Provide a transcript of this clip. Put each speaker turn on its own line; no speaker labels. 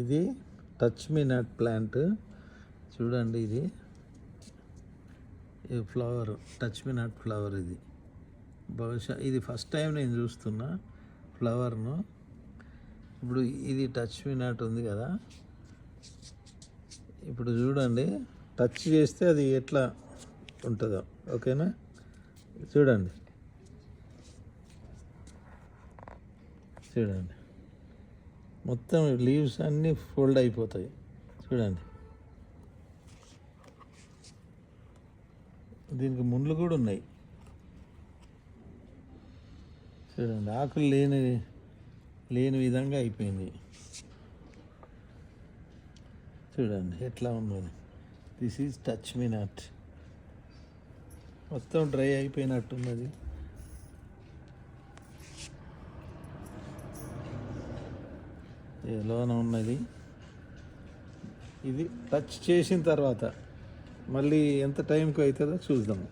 ఇది touch me నట్ plant చూడండి ఇది. ఈ flower touch me not flower ఇది. బహుశా ఇది ఫస్ట్ టైం నేను చూస్తున్నా ఫ్లవర్ను ఇప్పుడు ఇది టచ్ మీ నట్ ఉంది కదా. ఇప్పుడు చూడండి టచ్ చేస్తే అది ఎట్లా ఉంటుందో ఓకేనా? చూడండి. చూడండి. మొత్తం లీవ్స్ అన్నీ ఫోల్డ్ అయిపోతాయి. చూడండి. దీనికి ముండ్లు కూడా ఉన్నాయి. చూడండి ఆకులు లేని లేని విధంగా అయిపోయింది. చూడండి ఎట్లా ఉన్నది this is touch me not మొత్తం డ్రై అయిపోయినట్టున్నది లోన ఉన్నది. ఇది టచ్ చేసిన తర్వాత మళ్ళీ ఎంత టైంకి అవుతుందో చూద్దాము